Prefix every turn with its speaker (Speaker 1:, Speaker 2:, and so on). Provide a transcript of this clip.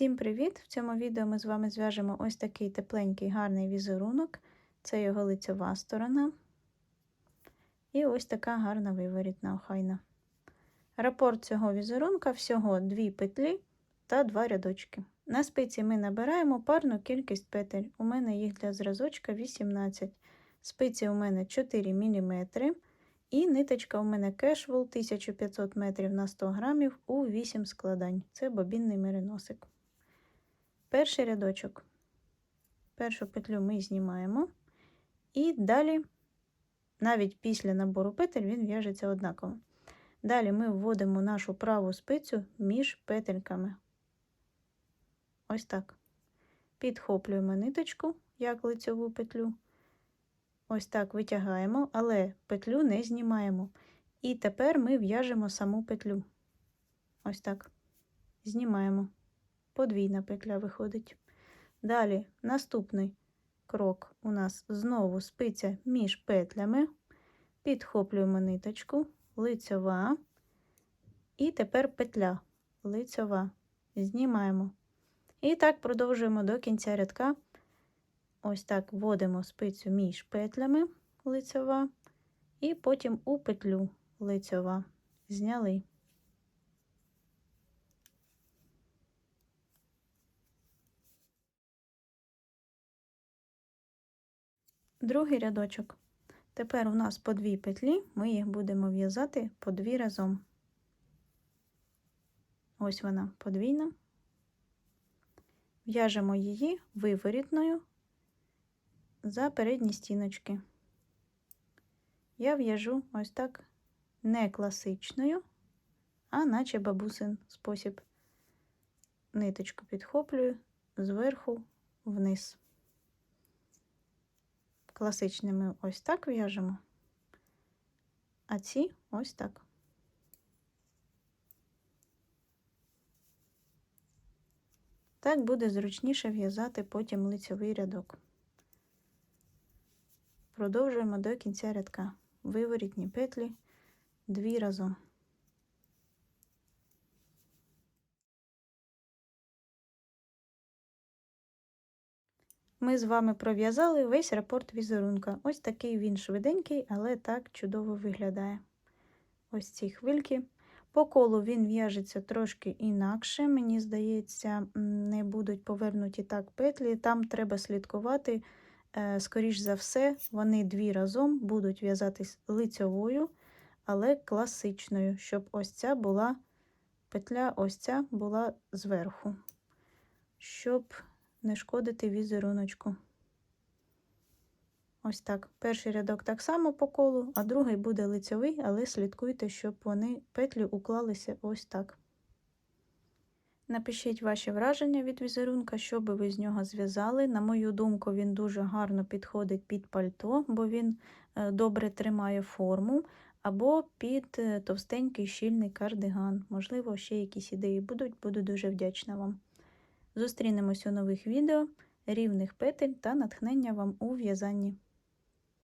Speaker 1: Всім привіт! В цьому відео ми з вами зв'яжемо ось такий тепленький гарний візерунок. Це його лицьова сторона. І ось така гарна виворітна охайна. Рапорт цього візерунка всього 2 петлі та 2 рядочки. На спиці ми набираємо парну кількість петель. У мене їх для зразочка 18. Спиці у мене 4 мм. І ниточка у мене кешвол 1500 метрів на 100 грамів у 8 складань. Це бобінний мериносик. Перший рядочок. Першу петлю ми знімаємо. І далі, навіть після набору петель, він в'яжеться однаково. Далі ми вводимо нашу праву спицю між петельками. Ось так. Підхоплюємо ниточку, як лицьову петлю. Ось так витягаємо, але петлю не знімаємо. І тепер ми в'яжемо саму петлю. Ось так. Знімаємо. Подвійна петля виходить. Далі наступний крок у нас знову спиця між петлями. Підхоплюємо ниточку, лицьова. І тепер петля лицьова. Знімаємо. І так продовжуємо до кінця рядка. Ось так вводимо спицю між петлями лицьова, і потім у петлю лицьова. Зняли. Другий рядочок. Тепер у нас по дві петлі, ми їх будемо в'язати по дві разом. Ось вона подвійна. В'яжемо її виворітною за передні стіночки. Я в'яжу ось так не класичною, а наче бабусин спосіб. Ниточку підхоплюю зверху вниз. Класичними ось так в'яжемо, а ці ось так. Так буде зручніше в'язати потім лицьовий рядок. Продовжуємо до кінця рядка. Виворітні петлі дві разом. Ми з вами пров'язали весь рапорт візерунка. Ось такий він швиденький, але так чудово виглядає. Ось ці хвильки. По колу він в'яжеться трошки інакше. Мені здається, не будуть повернуті так петлі. Там треба слідкувати. Скоріш за все, вони дві разом будуть в'язатись лицьовою, але класичною, щоб ось ця була петля, ось ця була зверху, щоб не шкодити візеруночку. Ось так. Перший рядок так само по колу, а другий буде лицьовий, але слідкуйте, щоб вони петлі уклалися ось так. Напишіть ваші враження від візерунка, що би ви з нього зв'язали. На мою думку, він дуже гарно підходить під пальто, бо він добре тримає форму, або під товстенький щільний кардиган. Можливо, ще якісь ідеї будуть, буду дуже вдячна вам. Зустрінемось у нових відео, рівних петель та натхнення вам у в'язанні.